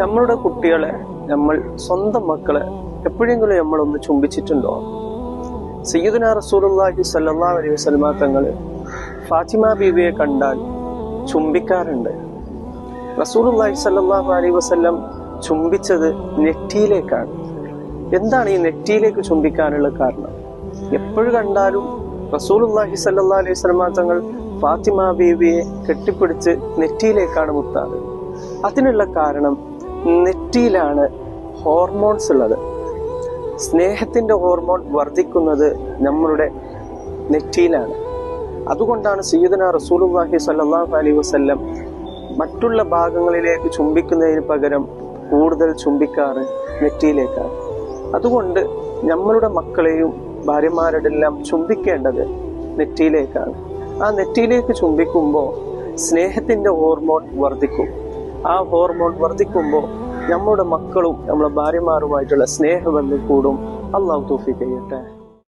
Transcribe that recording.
നമ്മളുടെ കുട്ടികളെ നമ്മൾ സ്വന്തം മക്കളെ എപ്പോഴെങ്കിലും നമ്മൾ ഒന്ന് ചുംബിച്ചിട്ടുണ്ടോ? സയ്യിദുന റസൂലുള്ളാഹി സല്ലാ അലൈഹി വസല്ലമ തങ്ങൾ ഫാത്തിമ ബീവിയെ കണ്ടാൽ ചുംബിക്കാറുണ്ട്. റസൂലുള്ളാഹി സ്വല്ലല്ലാഹു അലൈഹി വസല്ലം ചുംബിച്ചത് നെറ്റിയിലേക്കാണ്. എന്താണ് ഈ നെറ്റിയിലേക്ക് ചുംബിക്കാനുള്ള കാരണം? എപ്പോഴും കണ്ടാലും റസൂലുള്ളാഹി സല്ലാ അലൈഹി സ്വലമ തങ്ങൾ ഫാത്തിമ ബീവിയെ കെട്ടിപ്പിടിച്ച് നെറ്റിയിലേക്കാണ് മുത്താറ് അതിനുള്ള കാരണം നെറ്റിയിലാണ് ഹോർമോൺസ് ഉള്ളത്. സ്നേഹത്തിന്റെ ഹോർമോൺ വർദ്ധിക്കുന്നത് നമ്മളുടെ നെറ്റിയിലാണ്. അതുകൊണ്ടാണ് സീദന റസൂലുള്ളാഹി സല്ലാഹു അലൈഹി വസ്ല്ലം മറ്റുള്ള ഭാഗങ്ങളിലേക്ക് ചുംബിക്കുന്നതിന് പകരം കൂടുതൽ ചുംബിക്കാറ് നെറ്റിയിലേക്കാണ്. അതുകൊണ്ട് നമ്മളുടെ മക്കളെയും ഭാര്യമാരുടെ എല്ലാം ചുംബിക്കേണ്ടത് നെറ്റിയിലേക്കാണ്. ആ നെറ്റിയിലേക്ക് ചുംബിക്കുമ്പോൾ സ്നേഹത്തിന്റെ ഹോർമോൺ വർദ്ധിക്കും. ആ ഹോർമോൺ വർദ്ധിക്കുമ്പോൾ നമ്മുടെ മക്കളും നമ്മുടെ ഭാര്യമാരുമായിട്ടുള്ള സ്നേഹബന്ധം കൂടും. അള്ളാഹു തോഫി ചെയ്യട്ടെ.